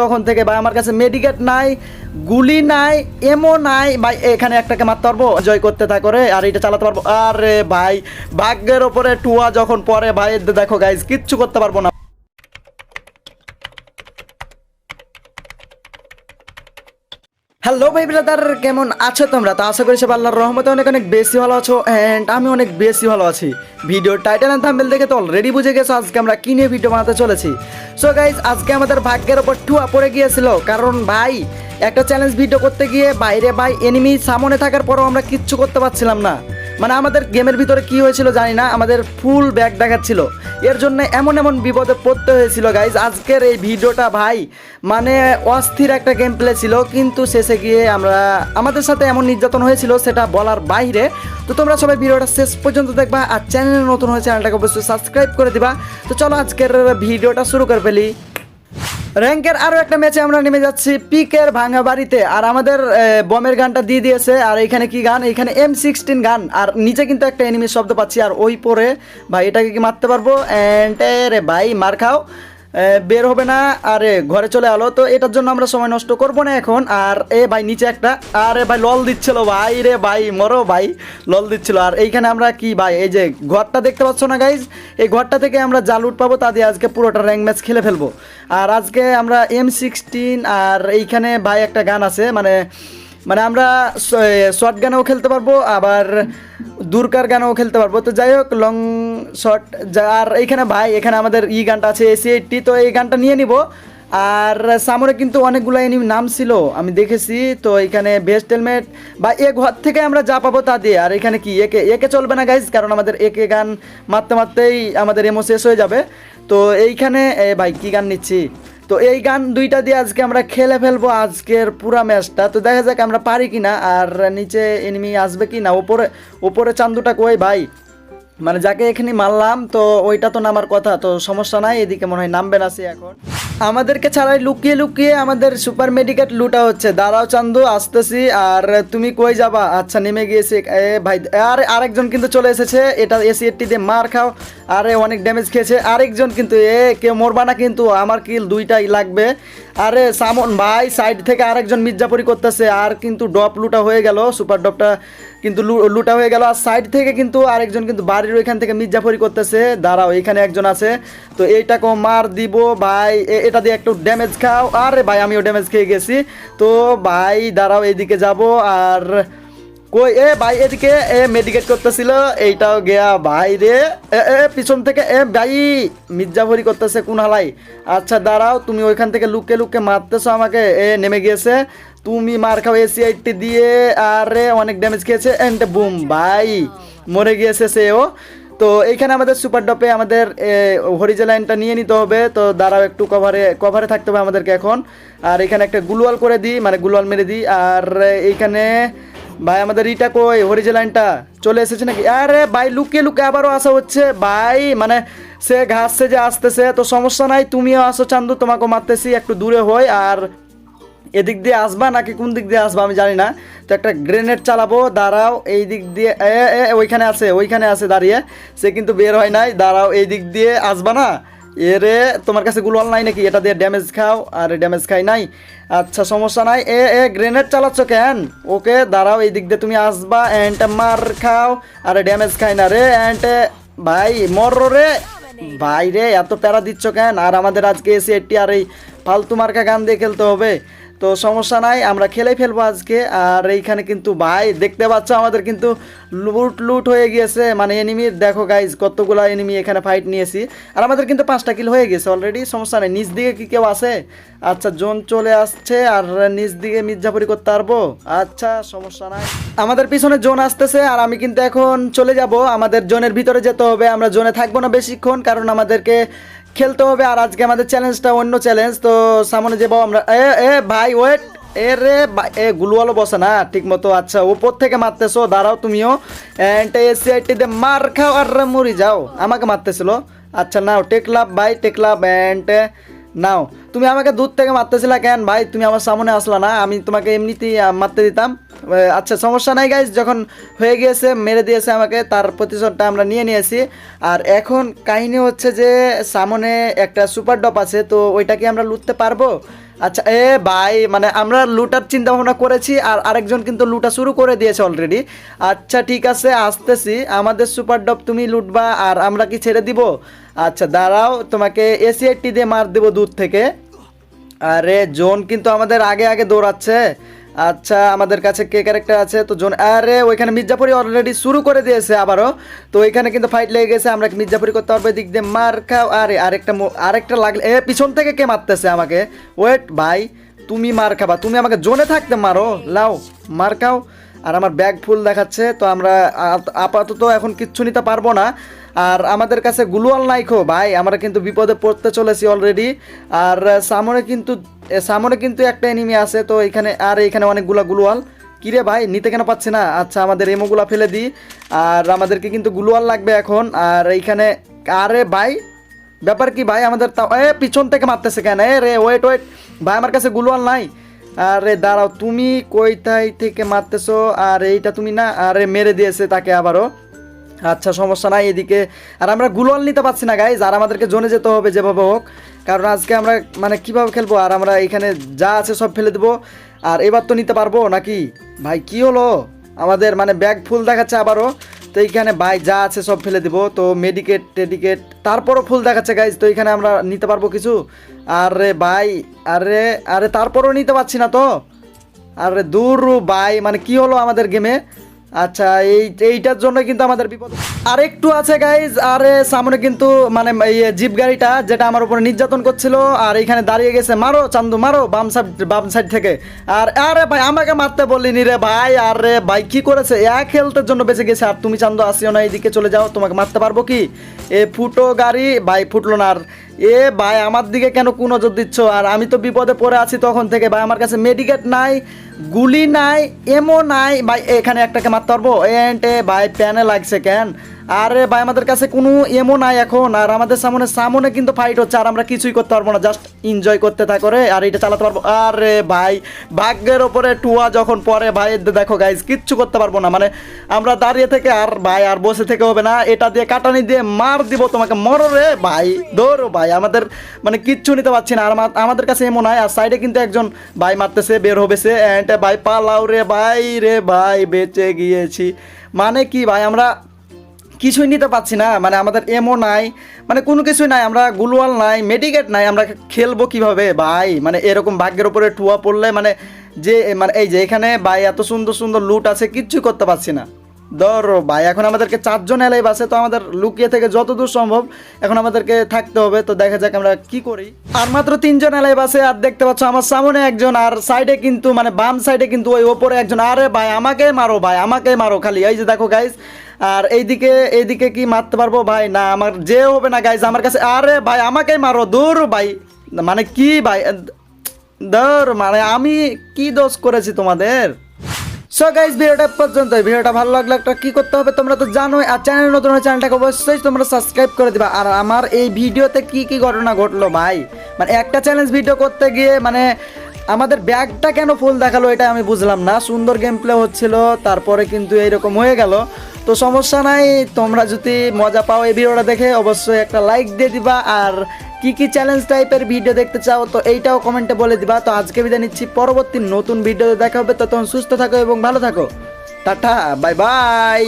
তখন থেকে ভাই আমার কাছে মেডিকেট নাই, গুলি নাই এমও নাই। ভাই, এখানে একটাকে মারতে পারব? জয় করতে থাকো রে, আর এটা চালাতে পারব? আরে ভাই, ভাগ্যের ওপরে টুয়া যখন পরে ভাই, দেখো গাইজ কিচ্ছু করতে পারব না। হ্যালো ভাই ব্রাদার কেমন আছো তোমরা? তো আশা করি সব আল্লাহর রহমতে অনেক অনেক বেশি ভালো আছো অ্যান্ড আমি অনেক বেশি ভালো আছি। ভিডিও টাইটেল অ্যান্ড থাম্বেল দেখে তো অলরেডি বুঝে গেছো, আজকে আমরা কী নিয়ে ভিডিও বানাতে চলেছি। সো গাইজ আজকে আমাদের ভাগ্যের ওপর টুয়া পড়ে গিয়েছিল, কারণ ভাই, একটা চ্যালেঞ্জ ভিডিও করতে গিয়ে বাইরে ভাই এনিমি সামনে থাকার পরও আমরা কিচ্ছু করতে পারছিলাম না। মানে আমাদের গেমের ভিতরে কি হয়েছিল জানি না, আমাদের ফুল ব্যাগ দেখাচ্ছিল। এর জন্য এমন এমন বিপদে পড়তে হয়েছিল গাইজ আজকের এই ভিডিওটা ভাই মানে অস্থির একটা গেম প্লে ছিল, কিন্তু শেষে গিয়ে আমরা, আমাদের সাথে এমন নির্যাতন হয়েছিল সেটা বলার বাইরে। তো তোমরা সবাই ভিডিওটা শেষ পর্যন্ত দেখবা, আর চ্যানেলে নতুন হয়ে চ্যানেলটাকে অবশ্যই সাবস্ক্রাইব করে দিবা। তো চলো আজকের ভিডিওটা শুরু করে ফেলি। র্যাঙ্কের আরও একটা ম্যাচে আমরা নেমে যাচ্ছি পিকের ভাঙা বাড়িতে। আর আমাদের বমের গানটা দিয়ে দিয়েছে। আর এখানে কি গান? এখানে এম সিক্সটিন গান। আর নিচে কিন্তু একটা এনিমির শব্দ পাচ্ছি। আর ওই পরে, ভাই, এটাকে কি মারতে পারব? অ্যান্ড রে ভাই, মার খাও। বের হবে না। আরে, ঘরে চলে আলো। তো এটার জন্য আমরা সময় নষ্ট করব না এখন। আর এ ভাই নিচে একটা। আরে ভাই, লল দিচ্ছিল ভাই রে ভাই, মরো ভাই। লল দিচ্ছিল। আর এইখানে আমরা কি ভাই, এই যে ঘরটা দেখতে পাচ্ছ না গাইজ এই ঘরটা থেকে আমরা যা লুট পাবো তা দিয়ে আজকে পুরোটা র্যাঙ্ক ম্যাচ খেলে ফেলব। আর আজকে আমরা এম সিক্সটিন আর এইখানে ভাই একটা গান আছে মানে মানে আমরা শর্ট গানেও খেলতে পারব, আবার দূরকার গানেও খেলতে পারব। তো যাই হোক লং শর্ট আর এইখানে ভাই, এখানে আমাদের ই গানটা আছে এসি এইটটি তো এই গানটা নিয়ে নিব। আর সামনে কিন্তু অনেকগুলো এনিমি নাম ছিল, আমি দেখেছি, তো এখানে বেস্ট হেলমেট বা এ ঘর থেকে আমরা যা পাবো তা দিয়ে। আর এখানে কি, একে একে চলবে না গাইজ কারণ আমাদের একে গান মারতে মারতেই আমাদের এমো শেষ হয়ে যাবে। তো এইখানে ভাই, কি গান নিচ্ছি? তো এই গান দুইটা দিয়ে আজকে আমরা খেলে ফেলব আজকের পুরা ম্যাচটা। তো দেখা যাক আমরা পারি কি না আর নিচে এনিমি আসবে কি না ওপরে ওপরে চান্দুটা কই ভাই? মানে যাকে এখানে মারলাম, তো ওইটা তো নামার কথা, তো সমস্যা নাই, এদিকে মনে হয় নামবে না সে এখন। আমাদেরকে ছাড়াই লুকিয়ে লুকিয়ে আমাদের সুপার মেডিকেট লুটা হচ্ছে। দাঁড়াও চান্দু, আসতেছি। আর তুমি কই যাবা? আচ্ছা নেমে গিয়েছি। এ ভাই, আর আরেকজন কিন্তু চলে এসেছে। এটা এসি এটটি দিয়ে মার খাও। আরে, অনেক ড্যামেজ খেয়েছে। আরেকজন কিন্তু, এ, কেউ মরবা না কিন্তু। আমার কিল দুইটাই লাগবে। আরে সামন ভাই সাইড থেকে আরেকজন মির্জাপুরি করতেছে, আর কিন্তু ডপ লুটা হয়ে গেল সুপার ডপটা কিন্তু লুটা হয়ে গেল, আর সাইড থেকে কিন্তু আরেকজন কিন্তু বাড়ির ওইখান থেকে মির্জাফরি করতেছে। দাঁড়াও, এখানে একজন আছে। তো এইটাকেও মার দিব ভাই এটা দিয়ে একটু ড্যামেজ খাও। আরে ভাই, আমিও ড্যামেজ খেয়ে গেছি। তো ভাই, দাঁড়াও, এইদিকে যাব, আর কই, এ ভাই, এদিকে, এ মেডিকেট করতেছিল, এইটাও গেয়া ভাই রে। এ পিছন থেকে, এ ভাই, মির্জাফরি করতেছে কোন হালাই আচ্ছা দাঁড়াও, তুমি ওইখান থেকে লুকে লুকে মারতেছো আমাকে। এ, নেমে গিয়েছে। তুমি মার খাও এসি এইটটি দিয়ে, আরে, অনেক ড্যামেজ খেয়েছে এন্ড বুম ভাই, মরে গিয়েছে সেও। তো এইখানে আমাদের সুপার ডপে আমাদের হরিজে লাইনটা নিয়ে নিতে হবে। তো দাঁড়াও একটু কভারে কভারে থাকতে হবে আমাদেরকে এখন। আর এখানে একটা গুলওয়াল করে দিই মানে গুলওয়াল মেরে দিই। আর এইখানে ভাই, আমাদের ইটা কই? হরিজে লাইনটা চলে এসেছে নাকি? আরে ভাই, লুকিয়ে লুকিয়ে আবারও আসা হচ্ছে। ভাই মানে সে ঘাসছে যে আসতেছে তো সমস্যা নাই, তুমিও আসো চান্দু তোমাকে মারতেছি, একটু দূরে হই। আর এদিক দিয়ে আসবা নাকি কোন দিক দিয়ে আসবা আমি জানি না। তো একটা গ্রেনেড চালাবো, দাঁড়াও, এই দিক দিয়ে এ, ওইখানে আছে ওইখানে আছে, দাঁড়িয়ে। সে কিন্তু বের হয় নাই, দাঁড়াও, এই দিক দিয়ে আসবা না? এরে, তোমার কাছে গুলোয়াল নাই নাকি? এটা দিয়ে ড্যামেজ খাও, আর ড্যামেজ খাই নাই। আচ্ছা সমস্যা নাই। এ এ গ্রেনেড চালাচ্ছ কেন? ওকে, দাঁড়াও এই দিক দিয়ে তুমি আসবা অ্যান্ড মার খাও। আর ড্যামেজ খাই না রে অ্যান্ড ভাই, মর রে। ভাই রে, এত প্যারা দিচ্ছ কেন? আর আমাদের আজকে এসে এটি আর এই ফালতু মার্কা গান দিয়ে খেলতে হবে। তো সমস্যা নাই, আমরা খেলে ফেলব আজকে। আর এইখানে কিন্তু ভাই, দেখতে পাচ্ছ আমাদের কিন্তু লুট লুট হয়ে গিয়েছে। মানে এনিমির দেখো গাইজ কতগুলো এনিমি এখানে ফাইট নিয়েছি। আর আমাদের কিন্তু পাঁচটা কিল হয়ে গেছে অলরেডি সমস্যা নেই। নিচ দিকে কি কেউ আছে? আচ্ছা জোন চলে আসছে, আর নিচ দিকে মির্জাপুরি করতে পারব? আচ্ছা সমস্যা নাই। আমাদের পিছনে জোন আসতেছে, আর আমি কিন্তু এখন চলে যাব। আমাদের জোনের ভিতরে যেতে হবে, আমরা জোনে থাকব না বেশিক্ষণ, কারণ আমাদেরকে খেলতে হবে আর আজকে আমাদের চ্যালেঞ্জটা অন্য চ্যালেঞ্জ তো সামনে যাব আমরা এ এ, ভাই ওয়েট এ রে এ গুলুয়ালো বসে না ঠিক মতো আচ্ছা ওপর থেকে মারতেছো, দাঁড়াও তুমিও অ্যান্ড এসি দিয়ে মার খাও আর মরি যাও, আমাকে মারতেছিল আচ্ছা নাও টেকলাপ ভাই টেকলাপ অ্যান্ড নাও, তুমি আমাকে দূর থেকে মারতেছিলা কেন ভাই? তুমি আমার সামনে আসলা না, আমি তোমাকে এমনিতেই মারতে দিতাম। আচ্ছা সমস্যা নাই গাইজ যখন হয়ে গিয়েছে, মেরে দিয়েছে আমাকে, তার প্রতিশোধটা আমরা নিয়ে নিয়েছি। আর এখন কাহিনী হচ্ছে যে, সামনে একটা সুপার ডপ আছে, তো ওইটা কি আমরা লুটতে পারব? আচ্ছা এ ভাই মানে আমরা লুটার চিন্তা ভাবনা করেছি, আর আরেকজন কিন্তু লুটা শুরু করে দিয়েছে অলরেডি আচ্ছা ঠিক আছে, আসতেছি। আমাদের সুপার ডপ তুমি লুটবা, আর আমরা কি ছেড়ে দিব? আচ্ছা দাঁড়াও, তোমাকে এসিআইটি দিয়ে মার দেবো দূর থেকে। আরে, জোন কিন্তু আমাদের আগে আগে দৌড়াচ্ছে। আচ্ছা আমাদের কাছে কে ক্যারেক্টার আছে? তো জোন, আরে, ওইখানে মির্জাপুরি অলরেডি শুরু করে দিয়েছে আবারও। তো ওইখানে কিন্তু ফাইট লেগে গেছে, আমরা মির্জাপুরি করতে পারব দিক দিয়ে মার খাও। আরে, আরেকটা আরেকটা লাগলে, এ, পিছন থেকে কে মারতেছে আমাকে? ওয়েট ভাই, তুমি মার খাবা, তুমি আমাকে জোনে থাকতে মারো। লাও, মার খাও। আর আমার ব্যাগ ফুল দেখাচ্ছে, তো আমরা আপাতত এখন কিচ্ছু নিতে পারব না। আর আমাদের কাছে গুলওয়াল নাই খো ভাই, আমরা কিন্তু বিপদে পড়তে চলেছি অলরেডি আর সামনে কিন্তু সামনে কিন্তু একটা এনিমি আছে, তো এখানে, আর এখানে অনেকগুলা গুলওয়াল। কিরে ভাই, নিতে কেন পাচ্ছি না? আচ্ছা আমাদের এমোগুলা ফেলে দিই। আর আমাদেরকে কিন্তু গুলওয়াল লাগবে এখন। আর এইখানে, আরে ভাই, ব্যাপার কি ভাই, আমাদের তা- এ, পিছন থেকে মারতেছে কেন? এ রে ওয়েট ওয়েট ভাই, আমার কাছে গুলওয়াল নাই। আরে দাঁড়াও, তুমি কইতাই থেকে মারতেছো? আর এইটা তুমি না, আরে মেরে দিয়েছে তাকে আবারও। আচ্ছা সমস্যা নাই, এদিকে। আর আমরা গুলোয়াল নিতে পারছি না গাইজ আর আমাদেরকে জোনে যেতে হবে যেভাবে হোক। কারণ আজকে আমরা মানে কীভাবে খেলব? আর আমরা এখানে যা আছে সব ফেলে দেবো। আর এবার তো নিতে পারব নাকি? ভাই, কি হলো? আমাদের মানে ব্যাগ ফুল দেখাচ্ছে আবারও। তো এইখানে ভাই যা আছে সব ফেলে দেবো। তো মেডিকেট টেডিকেট তারপরও ফুল দেখাচ্ছে গাইজ তো এখানে আমরা নিতে পারব কিছু? আরে ভাই, আরে আরে, তারপরও নিতে পারছি না তো। আরে দূর, ভাই। মানে কি হলো আমাদের গেমে আচ্ছা এই এইটার জন্য কিন্তু আমাদের বিপদ আর একটু আছে গাইজ আরে, সামনে কিন্তু মানে জিপ গাড়িটা যেটা আমার উপরে নির্যাতন করছিল, আর এখানে দাঁড়িয়ে গেছে মারো, চান্দু মারো, বাম সাইড বাম সাইড থেকে। আর, আরে ভাই, আমাকে মারতে বললি নি রে ভাই, আরে ভাই, কি করেছে? এক হেলথের জন্য বেঁচে গেছে, আর তুমি চান্দু, আসিও না, এইদিকে চলে যাও, তোমাকে মারতে পারব কি? এ ফুটো গাড়ি, ভাই, ফুটলো না, আর এ ভাই, আমার দিকে কেন কু নজর দিচ্ছ? আর আমি তো বিপদে পড়ে আছি তখন থেকে। ভাই, আমার কাছে মেডিকেট নাই, গুলি নাই এমও নাই। ভাই, এখানে একটাকে মারতে পারব? এ ভাই, প্যানে লাগছে, কেন? আরে ভাই, আমাদের কাছে কোনো এমও নাই এখন, আর আমাদের সামনে সামনে কিন্তু ফাইট হচ্ছে, আর আমরা কিছুই করতে পারব না জাস্ট এনজয় করতে থাকো রে, আর এটা চালাতে পারব। আরে ভাই, ভাগ্যের ওপরে টুয়া যখন পরে ভাই দেখো গাইজ কিচ্ছু করতে পারব না মানে আমরা দাঁড়িয়ে থেকে আর ভাই, আর বসে থেকে হবে না, এটা দিয়ে কাটানি দিয়ে মার দিব তোমাকে, মরো রে ভাই দৌড়ো ভাই, আমাদের মানে কিচ্ছু নিতে পারছি না, আর আমা- আমাদের কাছে এমন হয় আর সাইডে কিন্তু একজন ভাই মারতেছে, বের হবে সে অ্যান্ড ভাই, পালাও রে ভাই রে ভাই, বেঁচে গিয়েছি। মানে কি ভাই, আমরা কিছুই নিতে পারছি না। মানে আমাদের এমও নাই মানে কোনো কিছুই নাই, আমরা গুলওয়াল নাই মেডিকেট নাই, আমরা খেলব কীভাবে? ভাই মানে এরকম ভাগ্যের উপরে টুয়া পড়লে মানে যে মানে এই যে এখানে ভাই এত সুন্দর সুন্দর লুট আছে কিচ্ছু করতে পারছি না। ধরো ভাই, এখন আমাদেরকে চারজন এলাই বাসে তো আমাদের লুকিয়ে থেকে যতদূর সম্ভব এখন আমাদেরকে থাকতে হবে। তো দেখা যাক আমরা কি করি। আর মাত্র তিনজন এলাই বাসে আর দেখতে পাচ্ছ আমার সামনে একজন, আর সাইডে কিন্তু মানে বাম সাইডে কিন্তু ওই ওপরে একজন। আরে ভাই, আমাকে মারো ভাই, আমাকে মারো খালি। এই যে দেখো গাইজ আর এইদিকে এইদিকে কি মারতে পারব ভাই? না, আমার যে হবে না গাইজ আমার কাছে, আরে ভাই আমাকেই মারো, দূর ভাই। মানে কি ভাই? ধর মানে আমি কি দোষ করেছি তোমাদের? সো গাইজ ভিডিওটা পর্যন্ত ভিডিওটা ভালো লাগলে একটা কি করতে হবে তোমরা তো জানোই, আর চ্যানেল নতুন চ্যানেলটাকে অবশ্যই তোমরা সাবস্ক্রাইব করে দিবা। আর আমার এই ভিডিওতে কি কি ঘটনা ঘটলো ভাই? মানে একটা চ্যালেঞ্জ ভিডিও করতে গিয়ে মানে আমাদের ব্যাগটা কেন ফুল দেখাল এটা আমি বুঝলাম না। সুন্দর গেম প্লে হচ্ছিল, তারপরে কিন্তু এইরকম হয়ে গেল। তো সমস্যা নাই, তোমরা যদি মজা পাও এই ভিডিওটা দেখে, অবশ্যই একটা লাইক দিয়ে দিবা। আর কি কি চ্যালেঞ্জ টাইপের ভিডিও দেখতে চাও, তো এইটাও কমেন্টে বলে দিবা। তো আজকে বিদায় নিচ্ছি, পরবর্তী নতুন ভিডিওতে দেখা হবে তখন সুস্থ থাকো এবং ভালো থাকো। Tata bye bye